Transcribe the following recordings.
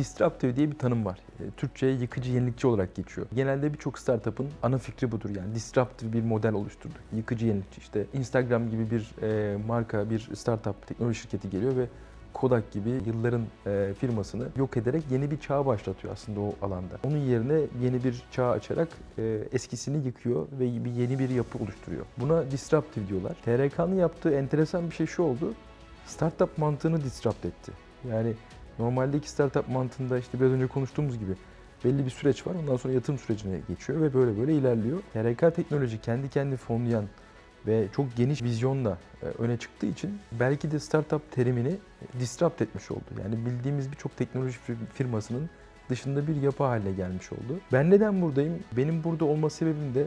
Disruptive diye bir tanım var. E, Türkçe'ye yıkıcı yenilikçi olarak geçiyor. Genelde birçok startup'ın ana fikri budur yani. Disruptive bir model oluşturdu. Yıkıcı yenilikçi işte Instagram gibi bir e, marka, bir startup teknoloji şirketi geliyor ve Kodak gibi yılların e, firmasını yok ederek yeni bir çağ başlatıyor aslında o alanda. Onun yerine yeni bir çağ açarak e, eskisini yıkıyor ve bir yeni bir yapı oluşturuyor. Buna disruptive diyorlar. TRK'nın yaptığı enteresan bir şey şu oldu. Startup mantığını disrupt etti. Yani normaldeki startup mantığında işte biraz önce konuştuğumuz gibi belli bir süreç var. Ondan sonra yatırım sürecine geçiyor ve böyle böyle ilerliyor. TRK teknoloji kendi kendi fonlayan ve çok geniş vizyonla e, öne çıktığı için belki de startup terimini disrupt etmiş oldu. Yani bildiğimiz birçok teknoloji fir- firmasının dışında bir yapı haline gelmiş oldu. Ben neden buradayım? Benim burada olma sebebim de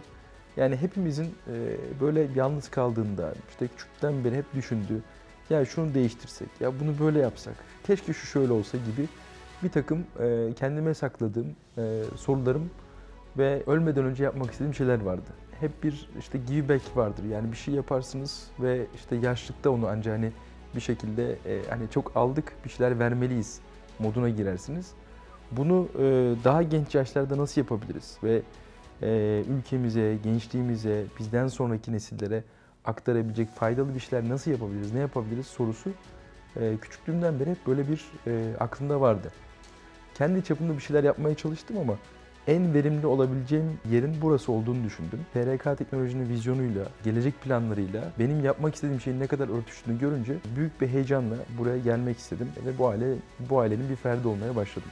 yani hepimizin e, böyle yalnız kaldığında işte küçükten beri hep düşündüğü ya şunu değiştirsek, ya bunu böyle yapsak, keşke şu şöyle olsa gibi bir takım e, kendime sakladığım e, sorularım ve ölmeden önce yapmak istediğim şeyler vardı. Hep bir işte give back vardır. Yani bir şey yaparsınız ve işte yaşlıkta onu ancak hani bir şekilde e, hani çok aldık bir şeyler vermeliyiz moduna girersiniz. Bunu e, daha genç yaşlarda nasıl yapabiliriz ve e, ülkemize, gençliğimize, bizden sonraki nesillere aktarabilecek faydalı bir şeyler nasıl yapabiliriz, ne yapabiliriz sorusu e, küçüklüğümden beri hep böyle bir e, aklımda vardı. Kendi çapımda bir şeyler yapmaya çalıştım ama en verimli olabileceğim yerin burası olduğunu düşündüm. TRK teknolojinin vizyonuyla, gelecek planlarıyla benim yapmak istediğim şeyin ne kadar örtüştüğünü görünce büyük bir heyecanla buraya gelmek istedim ve bu aile bu ailenin bir ferdi olmaya başladım.